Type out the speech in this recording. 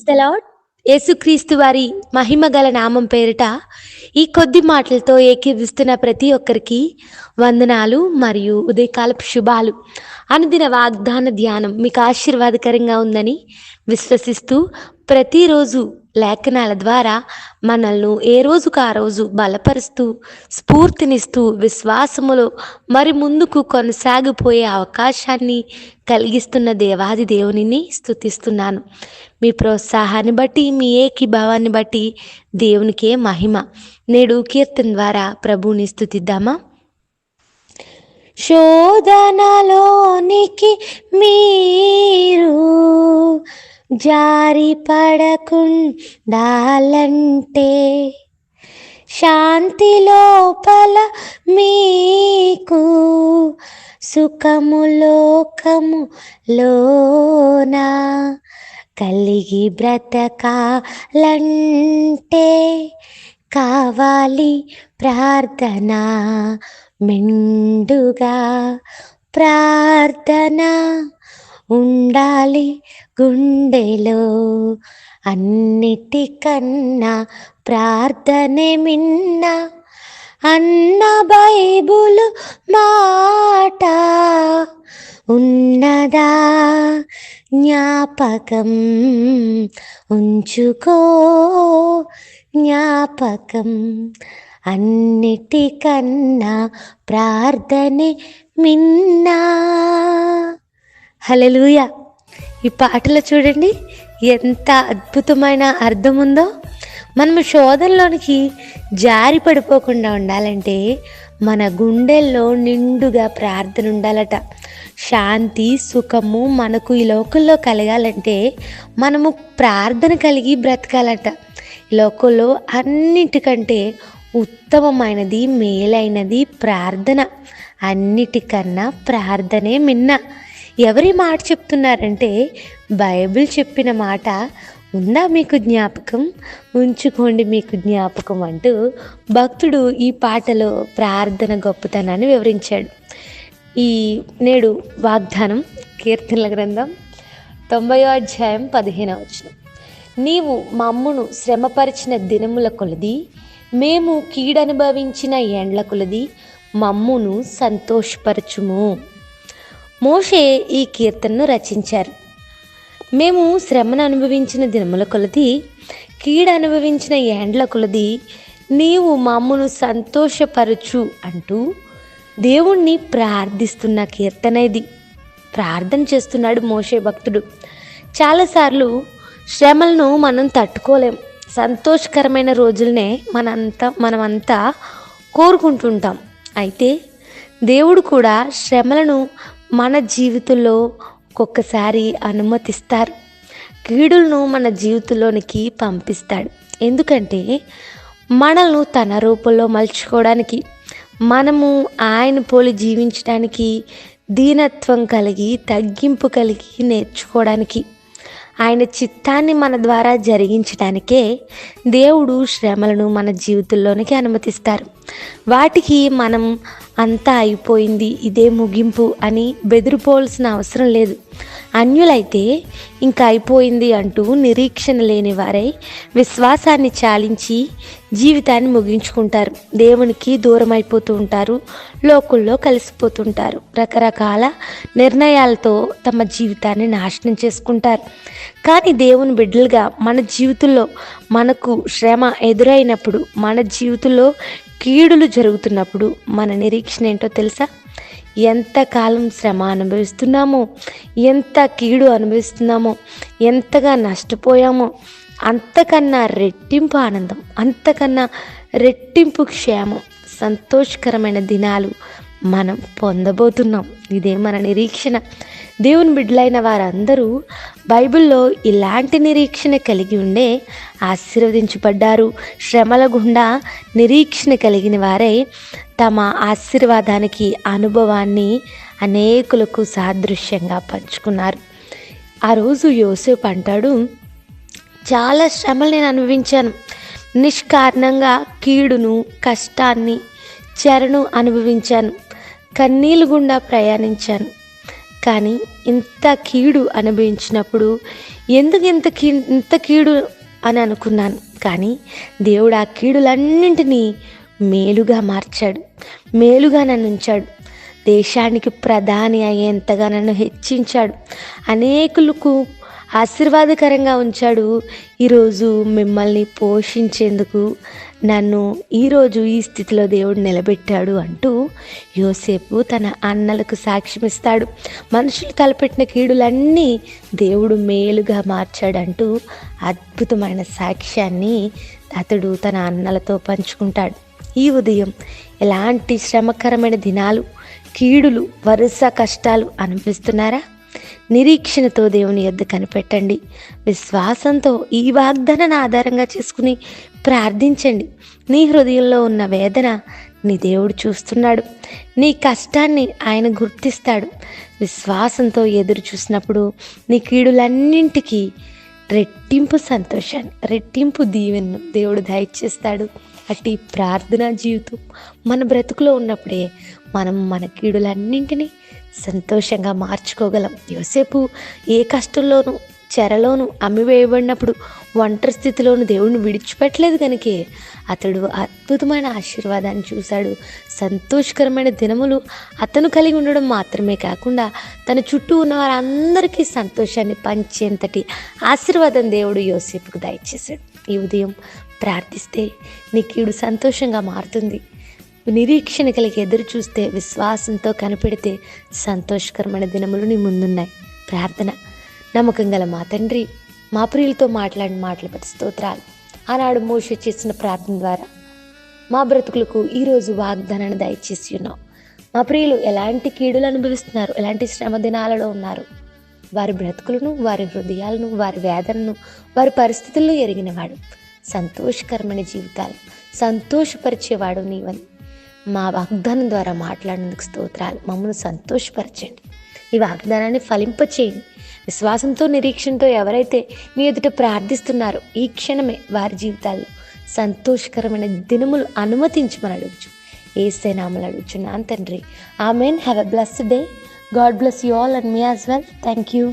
Praise the lord యేసుక్రీస్తు వారి మహిమ గల నామం పేరిట ఈ కొద్ది మాటలతో ఏకీవిస్తున్న ప్రతి ఒక్కరికి వందనాలు మరియు ఉదయకాలపు శుభాలు. అనుదిన వాగ్దాన ధ్యానం మీకు ఆశీర్వాదకరంగా ఉందని విశ్వసిస్తూ ప్రతిరోజు లేఖనాల ద్వారా మనల్ని ఏ రోజుకు ఆ రోజు బలపరుస్తూ స్ఫూర్తినిస్తూ విశ్వాసములో మరి ముందుకు కొనసాగిపోయే అవకాశాన్ని కలిగిస్తున్న దేవాది దేవునిని స్థుతిస్తున్నాను మీ ప్రోత్సాహాన్ని బట్టి మీ ఏకీభావాన్ని బట్టి దేవునికే మహిమ. నేడు కీర్తన ద్వారా ప్రభువుని స్థుతిద్దామా శోధనలోనికి మీ జారి పడకుండాలంటే శాంతి లోపల మీకు సుఖము లోకము లోనా కలిగి బ్రతకాలంటే కావాలి ప్రార్థన మెండుగా. ప్రార్థన ఉండాలి గుండెలో అన్నిటికన్నా ప్రార్థనే మిన్న. అన్న బైబుల్ మాట ఉన్నదా? జ్ఞాపకం ఉంచుకో. జ్ఞాపకం అన్నిటికన్నా ప్రార్థనే మిన్నా. హల్లెలూయా. ఈ పాటలో చూడండి ఎంత అద్భుతమైన అర్థం ఉందో మనం శోధనలోనికి జారి పడిపోకుండా ఉండాలంటే మన గుండెల్లో నిండుగా ప్రార్థన ఉండాలట. శాంతి సుఖము మనకు ఈ లోకంలో కలగాలంటే మనము ప్రార్థన కలిగి బ్రతకాలట. ఈ లోకంలో అన్నిటికంటే ఉత్తమమైనది మేలైనది ప్రార్థన. అన్నిటికన్నా ప్రార్థనే మిన్న. ఎవరి మాట చెప్తున్నారంటే బైబిల్ చెప్పిన మాట ఉందా మీకు జ్ఞాపకం? ఉంచుకోండి మీకు జ్ఞాపకం అంటూ భక్తుడు ఈ పాటలో ప్రార్థన గొప్పతనాన్ని వివరించాడు. ఈ నేడు వాగ్దానం కీర్తనల గ్రంథం తొంభయో అధ్యాయం పదిహేనవ వచనం. నీవు మమ్మును శ్రమపరిచిన దినముల కొలది మేము కీడనుభవించిన ఎండ్ల కొలది మమ్మును సంతోషపరచుము. మోషే ఈ కీర్తనను రచించారు. మేము శ్రమను అనుభవించిన దినముల కొలది కీడ అనుభవించిన ఏండ్ల కొలది నీవు మమ్మను సంతోషపరచు అంటూ దేవుణ్ణి ప్రార్థిస్తున్న కీర్తన ఇది. ప్రార్థన చేస్తున్నాడు మోషే భక్తుడు. చాలాసార్లు శ్రమలను మనం తట్టుకోలేం. సంతోషకరమైన రోజులనే మనంతా మనమంతా కోరుకుంటుంటాం. అయితే దేవుడు కూడా శ్రమలను మన జీవితంలో ఒక్కొక్కసారి అనుమతిస్తారు. కీడులను మన జీవితంలోనికి పంపిస్తాడు. ఎందుకంటే మనల్ని తన రూపంలో మలుచుకోవడానికి మనము ఆయన పోలి జీవించడానికి దీనత్వం కలిగి తగ్గింపు కలిగి నేర్చుకోవడానికి ఆయన చిత్తాన్ని మన ద్వారా జరిగించడానికే దేవుడు శ్రమలను మన జీవితంలోనికి అనుమతిస్తారు. వాటికి మనం అంతా అయిపోయింది ఇదే ముగింపు అని బెదిరిపోవాల్సిన అవసరం లేదు. అన్యులైతే ఇంకా అయిపోయింది అంటూ నిరీక్షణ లేని వారై విశ్వాసాన్ని చాలించి జీవితాన్ని ముగించుకుంటారు. దేవునికి దూరం అయిపోతూ ఉంటారు. లోకుల్లో కలిసిపోతుంటారు. రకరకాల నిర్ణయాలతో తమ జీవితాన్ని నాశనం చేసుకుంటారు. కానీ దేవుని బిడ్డలుగా మన జీవితంలో మనకు శ్రమ ఎదురైనప్పుడు మన జీవితంలో కీడులు జరుగుతున్నప్పుడు మన నిరీక్షణ ఏంటో తెలుసా? ఎంతకాలం శ్రమ అనుభవిస్తున్నామో ఎంత కీడు అనుభవిస్తున్నామో ఎంతగా నష్టపోయామో అంతకన్నా రెట్టింపు ఆనందం అంతకన్నా రెట్టింపు క్షేమం సంతోషకరమైన దినాలు మనం పొందబోతున్నాం. ఇదే మన నిరీక్షణ. దేవుని బిడ్డలైన వారందరూ బైబిల్లో ఇలాంటి నిరీక్షణ కలిగి ఉండే ఆశీర్వదించబడ్డారు. శ్రమల గుండా నిరీక్షణ కలిగిన వారై తమ ఆశీర్వాదానికి అనుభవాన్ని అనేకులకు సాదృశ్యంగా పంచుకున్నారు. ఆ రోజు యోసేపు అంటాడు చాలా శ్రమలు నేను అనుభవించాను. నిష్కారణంగా కీడును కష్టాన్ని చెరను అనుభవించాను. కన్నీలు గుండా ప్రయాణించాను. కానీ ఇంత కీడు అనుభవించినప్పుడు ఎందుకు ఇంత కీ ఇంత కీడు అని అనుకున్నాను. కానీ దేవుడు ఆ కీడులన్నింటినీ మేలుగా మార్చాడు. మేలుగా నన్ను ఉంచాడు. దేశానికి ప్రధాని అయ్యేంతగా నన్ను హెచ్చించాడు. అనేకులకు ఆశీర్వాదకరంగా ఉంచాడు. ఈరోజు మిమ్మల్ని పోషించేందుకు నన్ను ఈరోజు ఈ స్థితిలో దేవుడు నిలబెట్టాడు అంటూ యోసేపు తన అన్నలకు సాక్ష్యమిస్తాడు మనుషులు తలపెట్టిన కీడులన్నీ దేవుడు మేలుగా మార్చాడంటూ అద్భుతమైన సాక్ష్యాన్ని అతడు తన అన్నలతో పంచుకుంటాడు. ఈ ఉదయం ఎలాంటి శ్రమకరమైన దినాలు కీడులు వరుస కష్టాలు అనిపిస్తున్నారా నిరీక్షణతో దేవుని యొద్ద కనిపెట్టండి. విశ్వాసంతో ఈ వాగ్దానాన్ని ఆధారంగా చేసుకుని ప్రార్థించండి. నీ హృదయంలో ఉన్న వేదన నీ దేవుడు చూస్తున్నాడు. నీ కష్టాన్ని ఆయన గుర్తిస్తాడు. విశ్వాసంతో ఎదురు చూసినప్పుడు నీ కీడులన్నింటికీ రెట్టింపు సంతోషాన్ని రెట్టింపు దీవెన్ను దేవుడు దయచేస్తాడు. అట్టి ప్రార్థనా జీవితం మన బ్రతుకులో ఉన్నప్పుడే మనం మన కీడులన్నింటినీ సంతోషంగా మార్చుకోగలం. యోసేపు ఏ కష్టంలోనూ చెరలోను అమ్మివేయబడినప్పుడు ఒంటరి స్థితిలోను దేవుడిని విడిచిపెట్టలేదు కనుకే అతడు అద్భుతమైన ఆశీర్వాదాన్ని చూశాడు. సంతోషకరమైన దినములు అతను కలిగి ఉండడం మాత్రమే కాకుండా తన చుట్టూ ఉన్న వారందరికీ సంతోషాన్ని పంచేంతటి ఆశీర్వాదం దేవుడు యోసేపుకు దయచేశాడు. ఈ ఉదయం ప్రార్థిస్తే నీ కీడు సంతోషంగా మారుతుంది. నిరీక్షణ కలిగి ఎదురు చూస్తే విశ్వాసంతో కనిపెడితే సంతోషకరమైన దినములు నీ ముందున్నాయి. ప్రార్థన నమ్మకం గల మా తండ్రి మా ప్రియులతో మాట్లాడిన మాటలు బట్టి స్తోత్రాలు. ఆనాడు మోష చేసిన ప్రార్థన ద్వారా మా బ్రతుకులకు ఈరోజు వాగ్దానాన్ని దయచేసి ఉన్నాం. మా ప్రియులు ఎలాంటి కీడులు అనుభవిస్తున్నారు? ఎలాంటి శ్రమ దినాలలో ఉన్నారు? వారి బ్రతుకులను వారి హృదయాలను వారి వేదనను వారి పరిస్థితుల్లో ఎరిగినవాడు సంతోషకరమైన జీవితాలు సంతోషపరిచేవాడు నీవని. మా వాగ్దానం ద్వారా మాట్లాడినందుకు స్తోత్రాలు. మమ్మల్ని సంతోషపరచండి. ఈ వాగ్దానాన్ని ఫలింపచేయండి. విశ్వాసంతో నిరీక్షణతో ఎవరైతే మీ ఎదుట ప్రార్థిస్తున్నారో ఈ క్షణమే వారి జీవితాల్లో సంతోషకరమైన దినములు అనుమతించమని అడుగుచు. ఏసే నామలు అడుగుచున్నాను తండ్రి. Amen. Have a blessed day God bless you all and me as well thank you